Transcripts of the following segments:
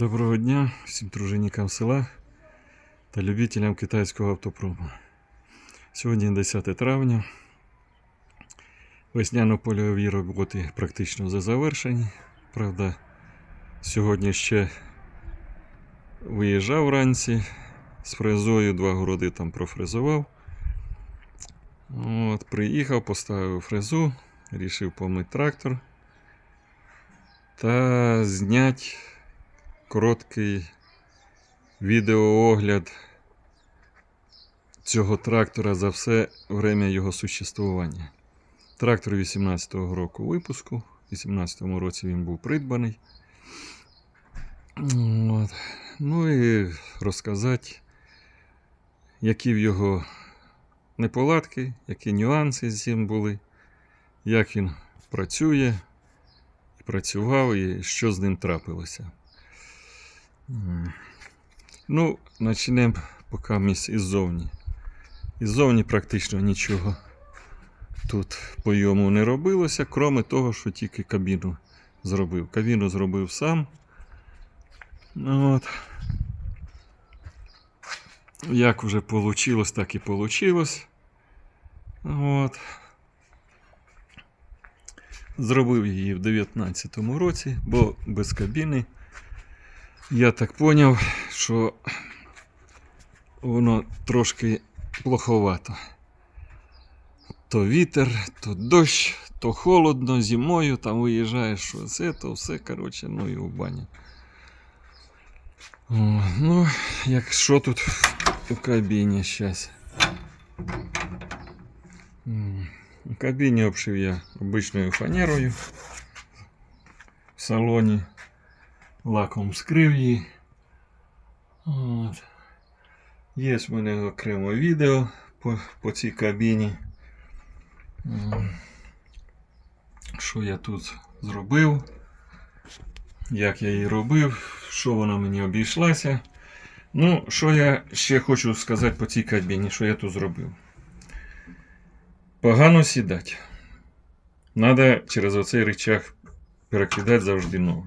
Доброго дня всім труженикам села та любителям китайського автопрому. Сьогодні 10 травня. Весняно-польові роботи практично вже завершені. Правда, сьогодні ще виїжджав вранці з фрезою, два городи там профрезував. От, приїхав, поставив фрезу, рішив помити трактор та зняти короткий відеоогляд цього трактора за все время його существування. Трактор 18-го року випуску. У 18-му році він був придбаний. От. Ну і розказати, які в його неполадки, які нюанси з цим були, як він працює, працював і що з ним трапилося. Ну, почнемо поки місь іззовні. Іззовні практично нічого тут по йому не робилося, крім того, що тільки кабіну зробив. Кабіну зробив сам. Ну, От. Як вже вийшло, так і вийшло. От. Зробив її в 19-му році, бо без кабіни. Я так поняв, що воно трошки плоховато. То вітер, то дощ, то холодно, зимою там виїжджаєш, що це, то все, коротше, ну і в баню. О, ну, як що тут у кабіні зараз? У кабіні обшив я обичною фанерою в салоні Лаком скрив її. От. Є в мене окремо відео по, по цій кабіні. Що я тут зробив, як я її робив, що вона мені обійшлася. Ну, що я ще хочу сказати по цій кабіні, що я тут зробив. Погано сідати. Надо через оцей рычаг перекидати завжди ногу.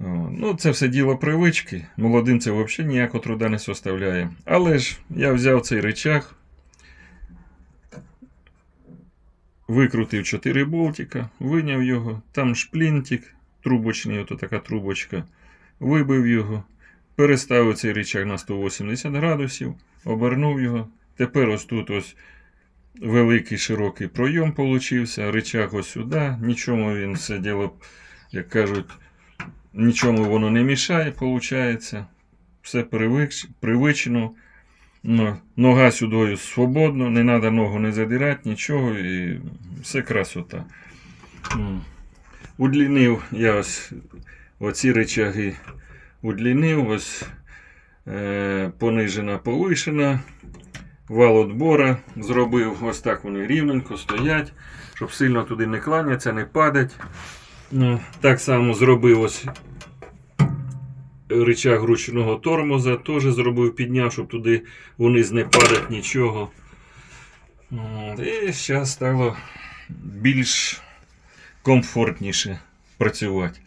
О, Ну, це все діло привички. Молодим це взагалі ніякого труда не составляє. Але ж я взяв цей рычаг, викрутив 4 болтика, виняв його, там шплінтик, трубочний, ото така трубочка, вибив його, переставив цей рычаг на 180 градусів, обернув його. Тепер ось тут ось великий широкий пройом получився, рычаг ось сюди, нічому він все діло, як кажуть, нічому воно не мішає, виходить. Все привич, привичено. Ну, Нога сюди свободно, не треба ногу не задирати, нічого, і все красота. Удлінив я ось оці речаги удлінив, ось е, понижена, повишена. Вал отбора зробив, ось так вони рівненько стоять, щоб сильно туди не кланяться, не падать. Ну, так само зробив ось рычаг ручного тормоза, теж зробив, підняв, щоб туди вниз не падать нічого. І зараз стало більш комфортніше працювати.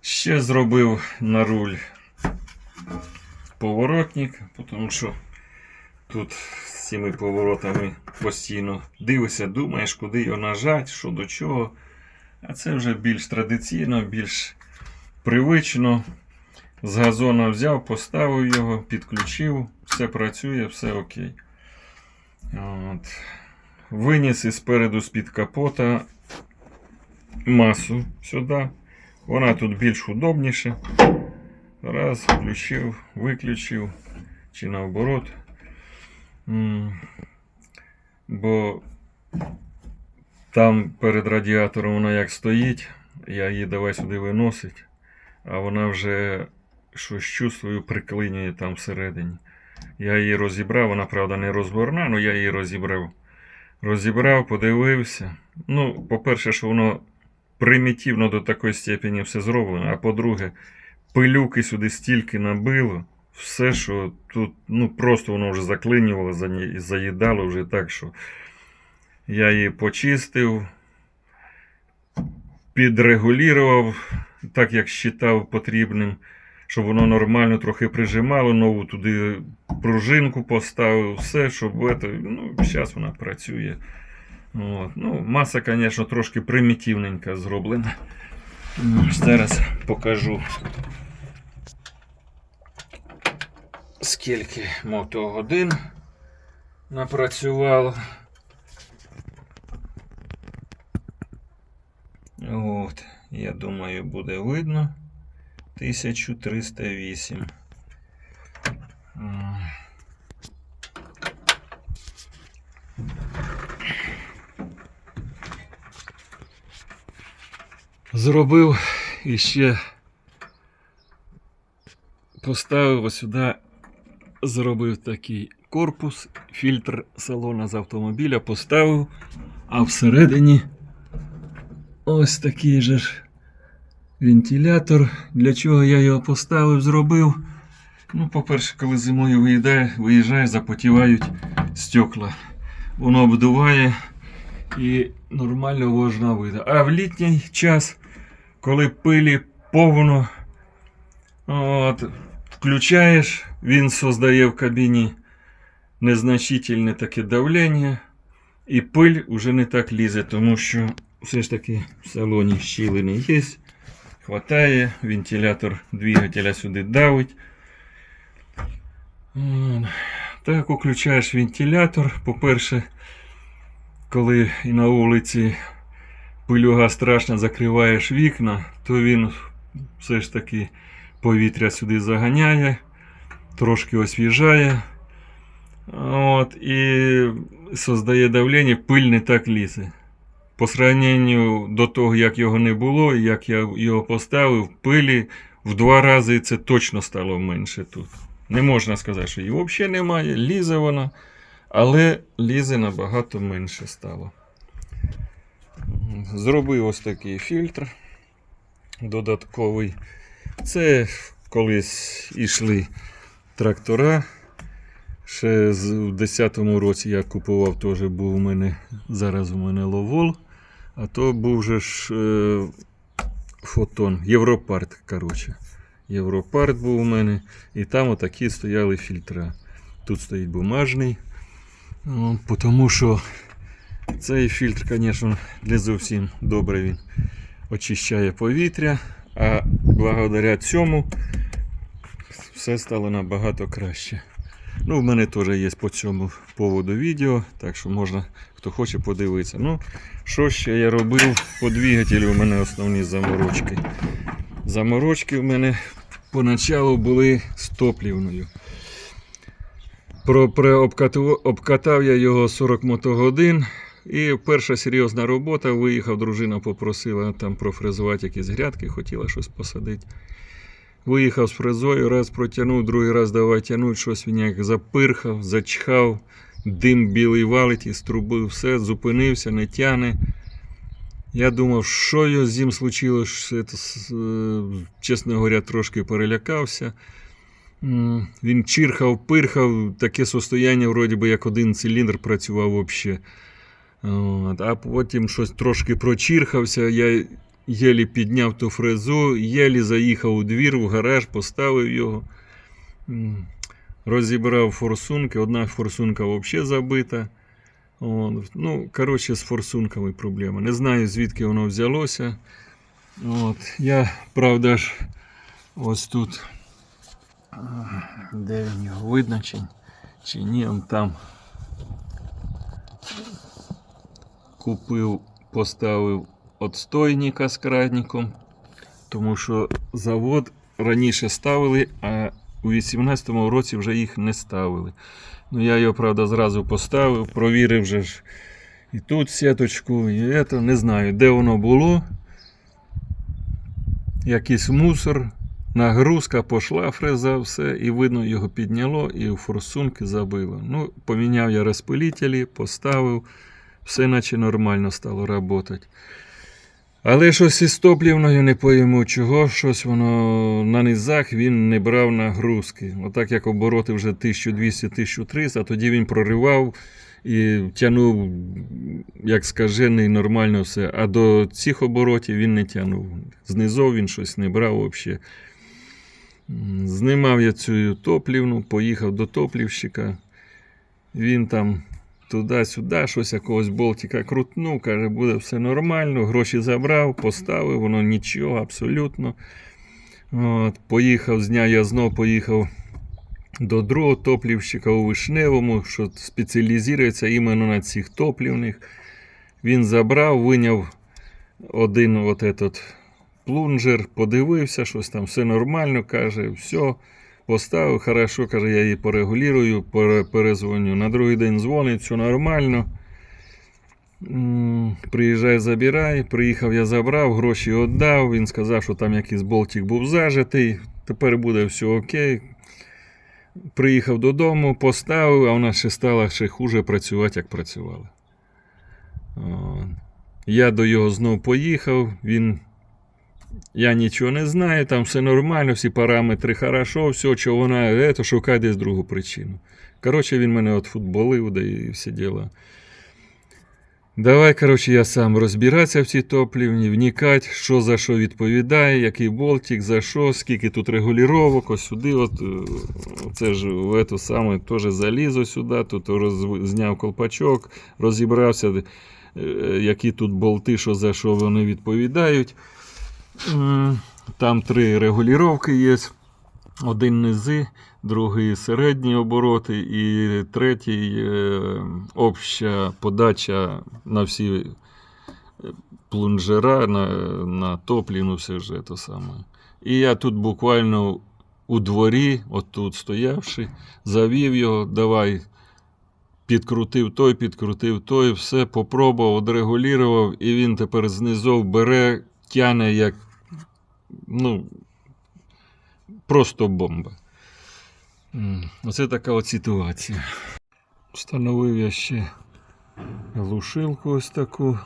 Ще зробив на руль поворотник, тому що тут з цими поворотами постійно дивишся, думаєш, куди його нажати, що до чого. А це вже більш традиційно, більш привично. З газона взяв, поставив його, підключив, все працює, все окей. От. Виніс із спереду з-під капота масу сюди. Вона тут більш удобніша. Раз, включив, виключив, чи наоборот. Бо там перед радіатором вона як стоїть, я її давай сюди виносить, а вона вже щось чувствую, приклинює там всередині. Я її розібрав, вона, правда, не розборна, але я її розібрав. Розібрав, подивився. Ну, по-перше, що воно примітивно до такої степені все зроблено, а по-друге, пилюки сюди стільки набило. Все, що тут, ну просто воно вже заклинювало, заїдало вже так, що я її почистив, підрегулював так, як вважав потрібним, щоб воно нормально трохи прижимало, нову туди пружинку поставив, все, щоб це, ну, зараз вона працює. От. Ну, маса, звісно, трошки примітивненька зроблена. Зараз покажу. Скільки мотогодин напрацювало. От, я думаю, буде видно. 1308. М. Зробив іще поставив ось сюди, зробив такий корпус, фільтр салона з автомобіля поставив, а всередині ось такий же ж вентилятор. Для чого я його поставив, зробив. Ну, по-перше, коли зимою виїдає, виїжджає, запотівають стекла. Воно обдуває і нормально можна вийде. А в літній час, коли пилі повно, от, включаєш, він создає в кабіні незначительне таке давлення, і пиль уже не так лізе, тому що все ж таки в салоні щілини є. Хватає, вентилятор двигателя сюди давить. Так, включаєш вентилятор. По-перше, коли і на вулиці пилюга страшна, закриваєш вікна, то він все ж таки повітря сюди заганяє, трошки освіжає. От, і создає давлення, пиль не так лізе. По сравненню до того, як його не було, як я його поставив, пилі в два рази це точно стало менше тут. Не можна сказати, що її взагалі немає, лізе вона, але лізе набагато менше стало. Зробив ось такий фільтр додатковий. Це колись ішли трактора. Ще в 10-му році я купував, теж був у мене, зараз у мене ловол, а то був же ж е, фотон, Європарт, коротше. Європарт був у мене, і там отакі стояли фільтри. Тут стоїть бумажний. Ну, тому що цей фільтр, звісно, не зовсім добре він очищає повітря, а благодаря цьому все стало набагато краще. Ну, в мене теж є по цьому поводу відео, так що можна, хто хоче, подивитися. Ну, що ще я робив по двигателю, у мене основні заморочки. Заморочки в мене поначалу були з топлівною. Про, про, обкатав, обкатав я його 40 мотогодин. І перша серйозна робота, виїхав, дружина попросила там профрезувати якісь грядки, хотіла щось посадити. Виїхав з фрезою, раз протягнув, другий раз давай тягнути, щось він як запирхав, зачхав, дим білий валить із труби, все, зупинився, не тяне. Я думав, що з ним случилось, е, чесно говоря, трошки перелякався. Він чирхав, пирхав, таке состояння, вроді би, як один циліндр працював взагалі. От, а потім щось трошки прочірхався. Я єлі підняв ту фрезу, єлі заїхав у двір, в гараж, поставив його. Розібрав форсунки. Одна форсунка взагалі забита. От. Ну, коротше, з форсунками проблема. Не знаю, звідки воно взялося. От. Я, правда ж, ось тут. Де він його видно, чи, чи ні, там купив, поставив отстойника з крадником, тому що завод раніше ставили, а у 18-му році вже їх не ставили. Ну, я його, правда, зразу поставив, провірив вже ж і тут сіточку, і це, не знаю, де воно було. Якийсь мусор, нагрузка пішла, фреза, все, і видно, його підняло і у форсунки забило. Ну, поміняв я розпилителі, поставив, все наче нормально стало працювати. Але щось із топлівною не пойму, чого, щось воно на низах він не брав нагрузки. Отак як обороти вже 1200-1300, тоді він проривав і тягнув, як скажений, нормально все. А до цих оборотів він не тягнув. Знизу він щось не брав взагалі. Знімав я цю топлівну, поїхав до топлівщика. Він там туди-сюди, щось якогось болтика крутнув, каже, буде все нормально, гроші забрав, поставив, воно нічого, абсолютно. От, поїхав з дня, я знов поїхав до другого топлівщика у Вишневому, що спеціалізується іменно на цих топлівних. Він забрав, виняв один от этот плунжер, подивився, щось там все нормально, каже, все, поставив, хорошо, каже, я її порегулюю, пере- перезвоню. На другий день дзвонить, все нормально. Приїжджай, забирай. Приїхав, я забрав, гроші віддав. Він сказав, що там якийсь болтик був зажитий. Тепер буде все окей. Приїхав додому, поставив, а вона ще стала ще хуже працювати, як працювала. Я до його знов поїхав, він. Я нічого не знаю, там все нормально, всі параметри хорошо, все, що вона, ето, шукай десь другу причину. Коротше, він мене от футболив, да і всі діла. Давай, коротше, я сам розбиратися в цій топлівні, вникати, що за що відповідає, який болтик, за що, скільки тут регулювання, ось сюди, от, е, це ж в эту саме теж залізо сюди, тут роз, зняв колпачок, розібрався, е, які тут болти, що за що вони відповідають. Там три регулювання є. Один низи, другий середні обороти і третій е, обща подача на всі е, плунжера, на, на топліну, все ж це саме. І я тут буквально у дворі, отут стоявши, завів його, давай. Підкрутив той, підкрутив той, все попробував, одрегулював, і він тепер знизу бере, тяне як. Ну, просто бомба. Оце така от ситуація. Встановив я ще глушилку ось таку.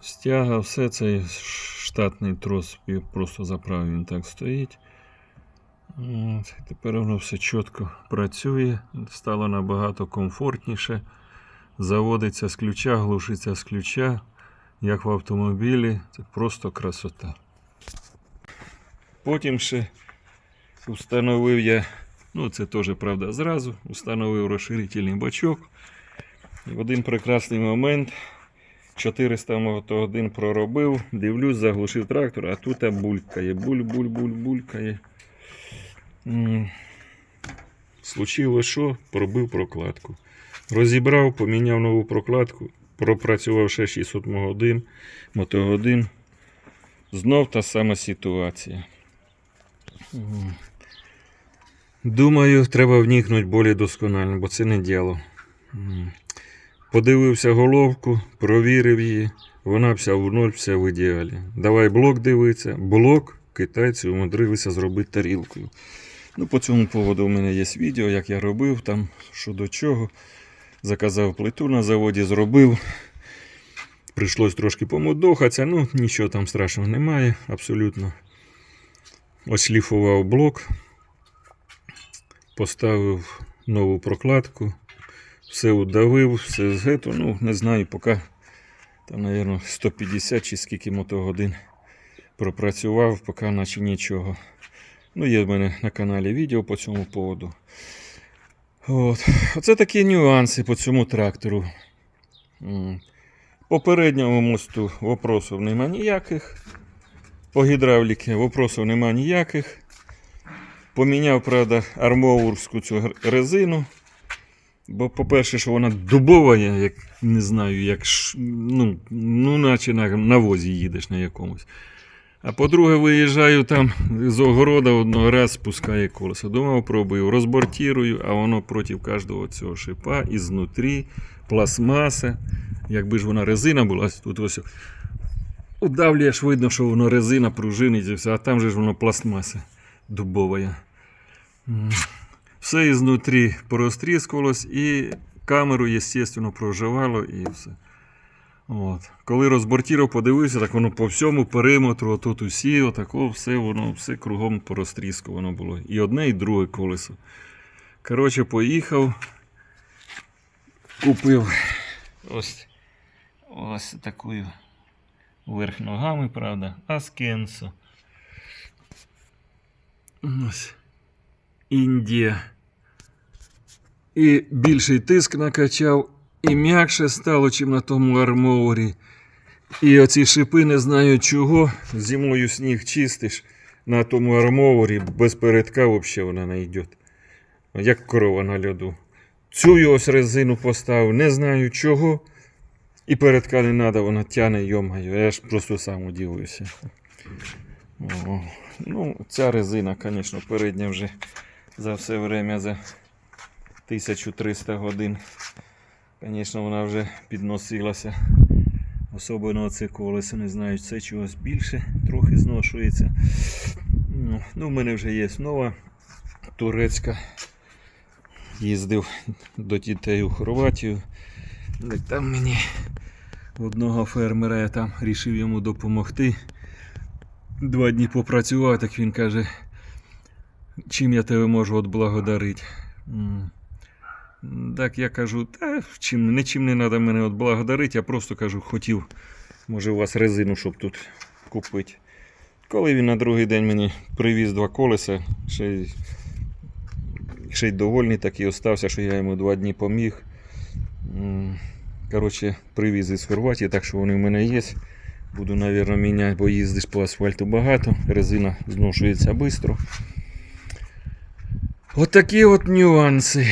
Стяга, все цей штатний трос я просто заправив, він так стоїть. От, тепер воно все чітко працює, стало набагато комфортніше. Заводиться з ключа, глушиться з ключа, як в автомобілі. Це просто красота. Потім ще встановив я, ну це теж правда зразу, встановив розширительний бачок. І в один прекрасний момент 400 мотогодин проробив, дивлюсь, заглушив трактор, а тут булькає, буль-буль-буль булькає. М. Случилось що? Пробив прокладку. Розібрав, поміняв нову прокладку, пропрацював ще 600 годин, мотогодин. Знов та сама ситуація. Думаю, треба вникнути більш досконально, бо це не діло. Подивився головку, провірив її. Вона вся в ноль, вся в ідеалі. Давай блок дивитися. Блок китайці умудрилися зробити тарілкою. Ну, по цьому поводу у мене є відео, як я робив, там що до чого. Заказав плиту на заводі, зробив. Прийшлось трошки помудохатися, ну нічого там страшного немає, абсолютно. Ошліфував блок, поставив нову прокладку, все удавив, все згето, ну не знаю, поки там, мабуть, 150 чи скільки мотогодин пропрацював, поки наче нічого. Ну, є в мене на каналі відео по цьому поводу. От. Оце такі нюанси по цьому трактору. М. По передньому мосту вопросів нема ніяких. По гідравліки вопросів нема ніяких. Поміняв, правда, армоурську цю резину. Бо, по-перше, що вона дубова, як не знаю, як ну, ну наче на, на возі їдеш на якомусь. А по-друге, виїжджаю там з огорода одного раз спускає колесо. Думав, пробую, розбортірую, а воно проти кожного цього шипа і знутрі пластмаса. Якби ж вона резина була, тут ось удавлюєш, видно, що воно резина, пружинить, і все, а там же ж воно пластмаса дубова. Все ізнутрі порозтріскувалось і камеру, звісно, проживало і все. От. Коли розбортіров подивився, так воно по всьому периметру, тут усі, отако, все воно все кругом порозтріскувано було. І одне, і друге колесо. Коротше, поїхав. купив ось, ось такою верх ногами, правда, Аскенсо. Ось. Індія. І більший тиск накачав, і м'якше стало, чим на тому арморі. І оці шипи не знаю чого. Зимою сніг чистиш на тому арморі, без передка взагалі вона не йде. Як корова на льоду. Цю ось резину поставив, не знаю чого. І передка не треба, вона тяне, йомаю. Я ж просто сам удивуюся. О, ну, ця резина, звісно, передня вже за все время за 1300 годин. Звісно, вона вже підносилася. Особливо оце колесо, не знаю, це чогось більше, трохи зношується. Ну, Ну, в мене вже є нова турецька. Їздив до дітей у Хорватію. Ну, Там мені одного фермера я там рішив йому допомогти. Два дні попрацював, так він каже, чим я тебе можу отблагодарити. Так я кажу, та чим, нічим не треба мене отблагодарити, я просто кажу, хотів, може, у вас резину, щоб тут купити. Коли він на другий день мені привіз два колеса, ще й, ще й довольний такий остався, що я йому два дні поміг. Коротше, привіз із Хорватії, так що вони в мене є. Буду, мабуть, міняти, бо їздиш по асфальту багато, резина зношується швидко. Отакі от нюанси.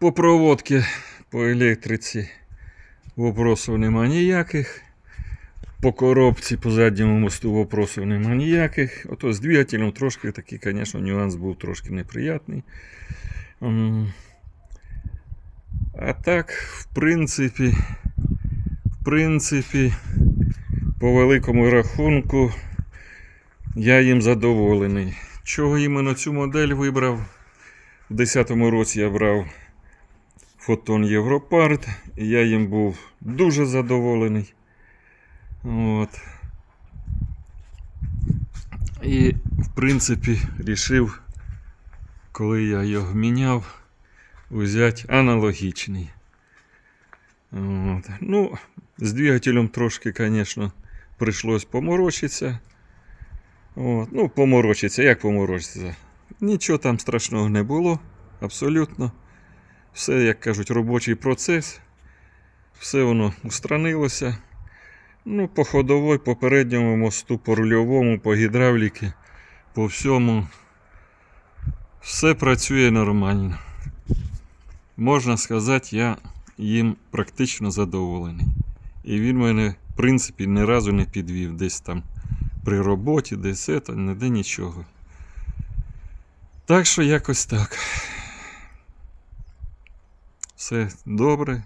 По проводці, по електриці вопросів нема ніяких. По коробці, по задньому мосту вопросів нема ніяких. Ото з двигателем трошки такий, звісно, нюанс був трошки неприятний. А так, в принципі, в принципі, по великому рахунку, я їм задоволений. Чого іменно цю модель вибрав? У 10-му році я брав Фотон Європарт, я їм був дуже задоволений. От. І, в принципі, рішив, коли я його міняв, взяти аналогічний. От. Ну, з двигателем трошки, звісно, прийшлось поморочитися. От. Ну, поморочитися, як поморочитися? Нічого там страшного не було, абсолютно. Все, як кажуть, робочий процес. Все воно устранилося. Ну, по ходовой, по передньому мосту, по рульовому, по гідравліки, по всьому. Все працює нормально. Можна сказати, я їм практично задоволений. І він мене, в принципі, ні разу не підвів десь там при роботі, десь це, ніде нічого. Так що якось так. Все добре.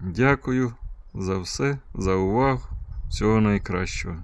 Дякую за все, за увагу. Всього найкращого.